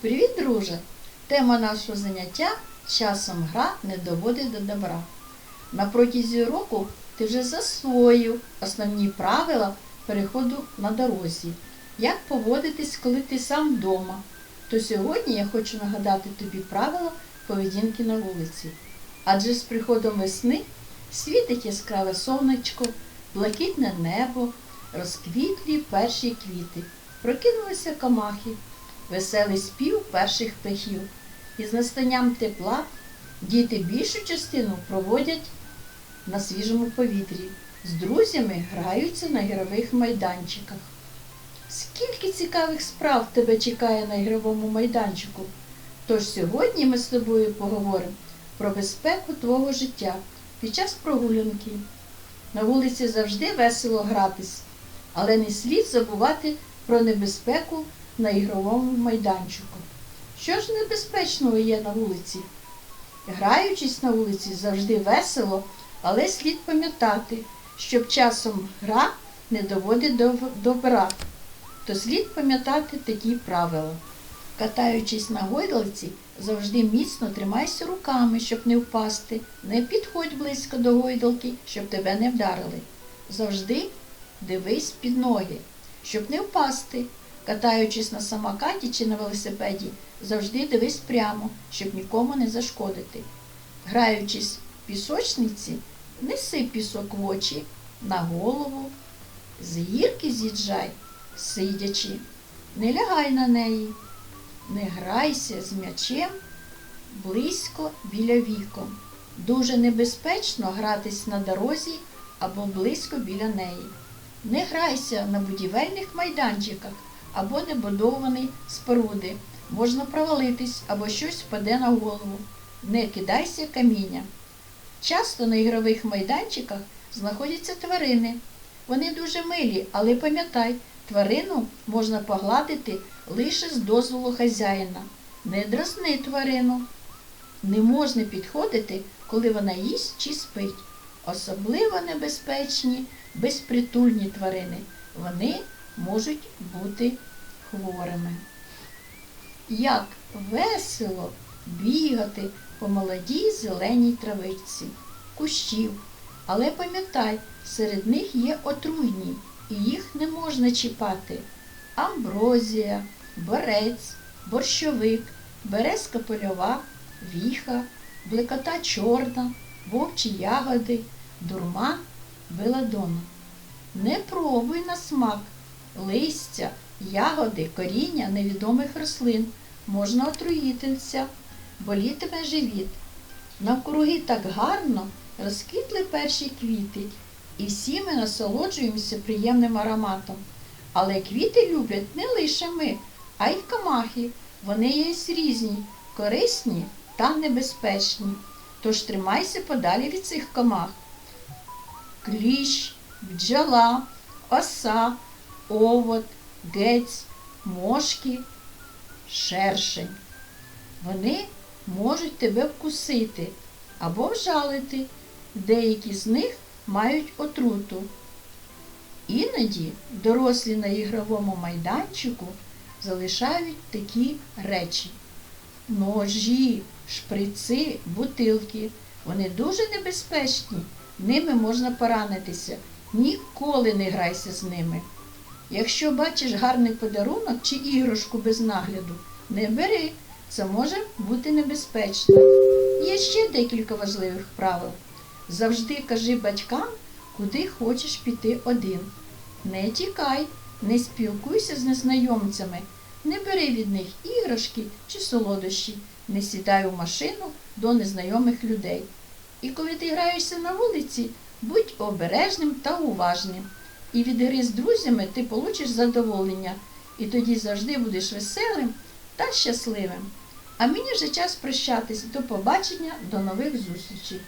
Привіт, друже! Тема нашого заняття часом гра не доводить до добра. На протязі року ти вже засвоїв основні правила переходу на дорозі. Як поводитись, коли ти сам вдома? То сьогодні я хочу нагадати тобі правила поведінки на вулиці. Адже з приходом весни світить яскраве сонечко, блакитне небо, розквітлі перші квіти, прокинулися камахи, веселий спів перших птахів. І з настанням тепла діти більшу частину проводять на свіжому повітрі. З друзями граються на ігрових майданчиках. Скільки цікавих справ тебе чекає на ігровому майданчику? Тож сьогодні ми з тобою поговоримо про безпеку твого життя під час прогулянки. На вулиці завжди весело гратись, але не слід забувати про небезпеку на ігровому майданчику. Що ж небезпечного є на вулиці? Граючись на вулиці завжди весело, але слід пам'ятати, щоб часом гра не доводить до добра, то слід пам'ятати такі правила. Катаючись на гойдалці, завжди міцно тримайся руками, щоб не впасти. Не підходь близько до гойдалки, щоб тебе не вдарили. Завжди дивись під ноги, щоб не впасти. Катаючись на самокаті чи на велосипеді, завжди дивись прямо, щоб нікому не зашкодити. Граючись в пісочниці, неси пісок в очі, на голову, з гірки з'їжджай, сидячи, не лягай на неї, не грайся з м'ячем близько біля вікон. Дуже небезпечно гратись на дорозі або близько біля неї. Не грайся на будівельних майданчиках або небудовані споруди. Можна провалитись або щось впаде на голову. Не кидайся каміння. Часто на ігрових майданчиках знаходяться тварини. Вони дуже милі, але пам'ятай, тварину можна погладити лише з дозволу хазяїна. Не дразни тварину. Не можна підходити, коли вона їсть чи спить. Особливо небезпечні безпритульні тварини. Вони можуть бути хворими. Як весело бігати по молодій зеленій травичці, кущів. Але пам'ятай, серед них є отруйні, і їх не можна чіпати. Амброзія, борець, борщовик, березка польова, віха, блекота чорна, вовчі ягоди, дурман, беладона. Не пробуй на смак листя, ягоди, коріння невідомих рослин. Можна отруїтися, болітиме живіт. Навкруги так гарно розквітли перші квіти, і всі ми насолоджуємося приємним ароматом. Але квіти люблять не лише ми, а й камахи. Вони є різні, корисні та небезпечні. Тож тримайся подалі від цих комах. Кліщ, бджола, оса, овод, гець, мошки, шершень. Вони можуть тебе вкусити або вжалити. Деякі з них мають отруту. Іноді дорослі на ігровому майданчику залишають такі речі: ножі, шприци, бутилки. Вони дуже небезпечні, ними можна поранитися. Ніколи не грайся з ними. Якщо бачиш гарний подарунок чи іграшку без нагляду, не бери, це може бути небезпечно. Є ще декілька важливих правил. Завжди кажи батькам, куди хочеш піти один. Не тікай, не спілкуйся з незнайомцями, не бери від них іграшки чи солодощі, не сідай у машину до незнайомих людей. І коли ти граєшся на вулиці, будь обережним та уважним. І від гри з друзями ти получиш задоволення, і тоді завжди будеш веселим та щасливим. А мені вже час прощатись. До побачення, до нових зустрічей.